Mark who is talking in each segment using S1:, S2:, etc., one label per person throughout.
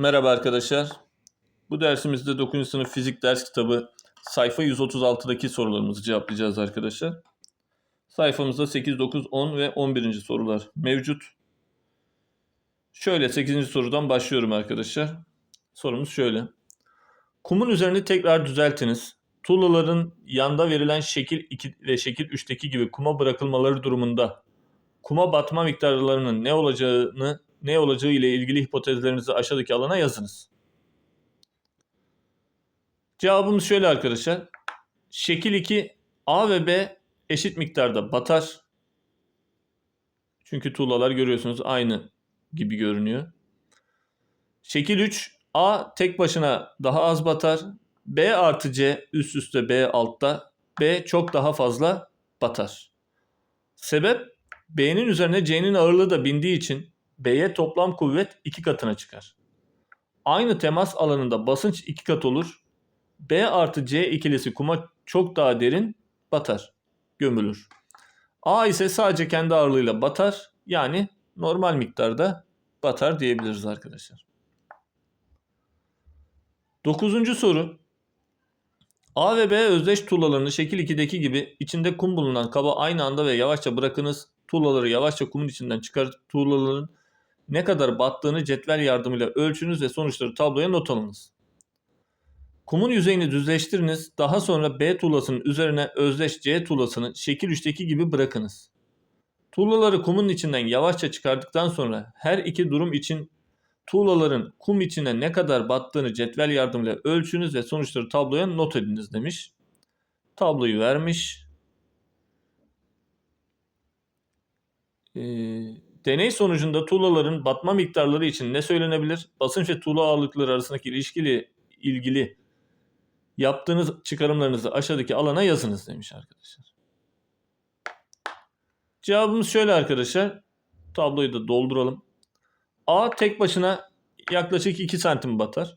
S1: Merhaba arkadaşlar. Bu dersimizde 9. sınıf fizik ders kitabı sayfa 136'daki sorularımızı cevaplayacağız arkadaşlar. Sayfamızda 8, 9, 10 ve 11. sorular mevcut. Şöyle 8. sorudan başlıyorum arkadaşlar. Sorumuz şöyle. Kumun üzerini tekrar düzeltiniz. Tuğlaların yanda verilen şekil 2 ve şekil 3'teki gibi kuma bırakılmaları durumunda kuma batma miktarlarının ne olacağını ne olacağı ile ilgili hipotezlerinizi aşağıdaki alana yazınız. Cevabımız şöyle arkadaşlar. Şekil 2 A ve B eşit miktarda batar. Çünkü tuğlalar görüyorsunuz aynı gibi görünüyor. Şekil 3 A tek başına daha az batar. B artı C üst üste B altta. B çok daha fazla batar. Sebep B'nin üzerine C'nin ağırlığı da bindiği için B'ye toplam kuvvet iki katına çıkar. Aynı temas alanında basınç iki kat olur. B artı C ikilisi kuma çok daha derin batar, gömülür. A ise sadece kendi ağırlığıyla batar. Yani normal miktarda batar diyebiliriz arkadaşlar. Dokuzuncu soru. A ve B özdeş tuğlalarını şekil 2'deki gibi içinde kum bulunan kaba aynı anda ve yavaşça bırakınız. Tuğlaları yavaşça kumun içinden çıkarıp tuğlaların ne kadar battığını cetvel yardımıyla ölçünüz ve sonuçları tabloya not alınız. Kumun yüzeyini düzleştiriniz. Daha sonra B tuğlasının üzerine özdeş C tuğlasını şekil 3'teki gibi bırakınız. Tuğlaları kumun içinden yavaşça çıkardıktan sonra her iki durum için tuğlaların kum içine ne kadar battığını cetvel yardımıyla ölçünüz ve sonuçları tabloya not ediniz demiş. Tabloyu vermiş. Ee, deney sonucunda tuğlaların batma miktarları için ne söylenebilir? Basınç ve tuğla ağırlıkları arasındaki ilişkili ilgili yaptığınız çıkarımlarınızı aşağıdaki alana yazınız demiş arkadaşlar. Cevabımız şöyle arkadaşlar. Tabloyu da dolduralım. A tek başına yaklaşık 2 santim batar.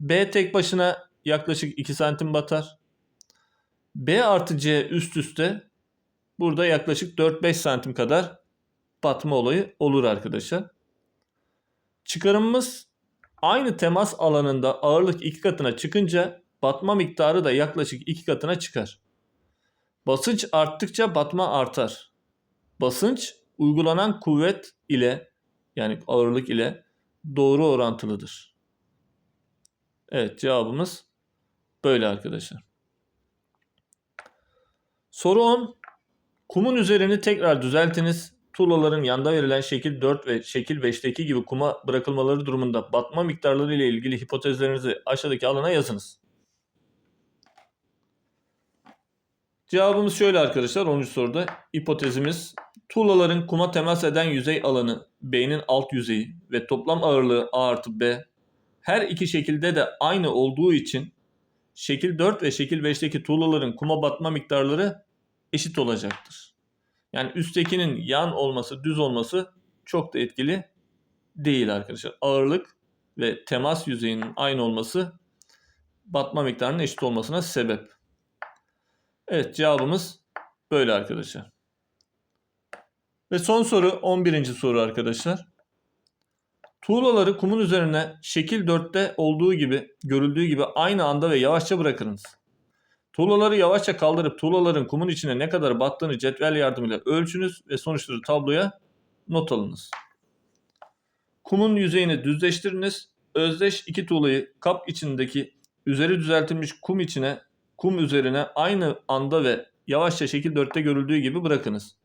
S1: B tek başına yaklaşık 2 santim batar. B artı C üst üste burada yaklaşık 4-5 santim kadar batma olayı olur arkadaşlar. Çıkarımımız aynı temas alanında ağırlık iki katına çıkınca batma miktarı da yaklaşık iki katına çıkar. Basınç arttıkça batma artar. Basınç uygulanan kuvvet ile yani ağırlık ile doğru orantılıdır. Evet cevabımız böyle arkadaşlar. Soru 10. Kumun üzerini tekrar düzeltiniz. Tuğlaların yanda verilen şekil 4 ve şekil 5'teki gibi kuma bırakılmaları durumunda batma miktarları ile ilgili hipotezlerinizi aşağıdaki alana yazınız. Cevabımız şöyle arkadaşlar 13 soruda. Hipotezimiz tuğlaların kuma temas eden yüzey alanı B'nin alt yüzeyi ve toplam ağırlığı A artı B her iki şekilde de aynı olduğu için şekil 4 ve şekil 5'teki tuğlaların kuma batma miktarları eşit olacaktır. Yani üsttekinin yan olması, düz olması çok da etkili değil arkadaşlar. Ağırlık ve temas yüzeyinin aynı olması batma miktarının eşit olmasına sebep. Evet cevabımız böyle arkadaşlar. Ve son soru 11. soru arkadaşlar. Tuğlaları kumun üzerine şekil 4'te olduğu gibi, görüldüğü gibi aynı anda ve yavaşça bırakınız. Tuğlaları yavaşça kaldırıp tuğlaların kumun içine ne kadar battığını cetvel yardımıyla ölçünüz ve sonuçları tabloya not alınız. Kumun yüzeyini düzleştiriniz. Özdeş iki tuğlayı kap içindeki üzeri düzeltilmiş kum içine, kum üzerine aynı anda ve yavaşça şekil 4'te görüldüğü gibi bırakınız.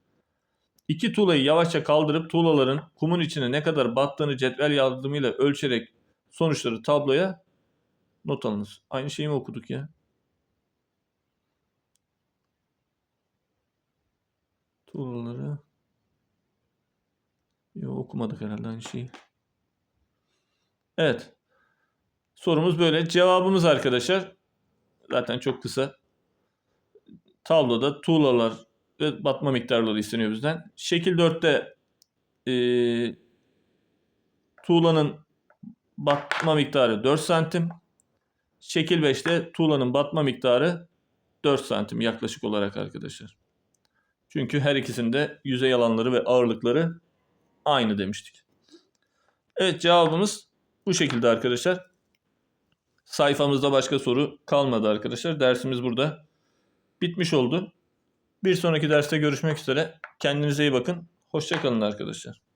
S1: İki tuğlayı yavaşça kaldırıp tuğlaların kumun içine ne kadar battığını cetvel yardımıyla ölçerek sonuçları tabloya not alınız. Aynı şeyi mi okuduk ya? Tuğlaları Yok okumadık herhalde aynı şeyi. Evet. Sorumuz böyle. Cevabımız arkadaşlar zaten çok kısa. Tabloda tuğlalar ve batma miktarları isteniyor bizden. Şekil 4'te e, tuğlanın batma miktarı 4 santim. Şekil 5'te tuğlanın batma miktarı 4 santim yaklaşık olarak arkadaşlar. Çünkü her ikisinde yüzey alanları ve ağırlıkları aynı demiştik. Evet cevabımız Bu şekilde arkadaşlar. Sayfamızda başka soru kalmadı arkadaşlar. Dersimiz burada bitmiş oldu. Bir sonraki derste görüşmek üzere. Kendinize iyi bakın. Hoşçakalın arkadaşlar.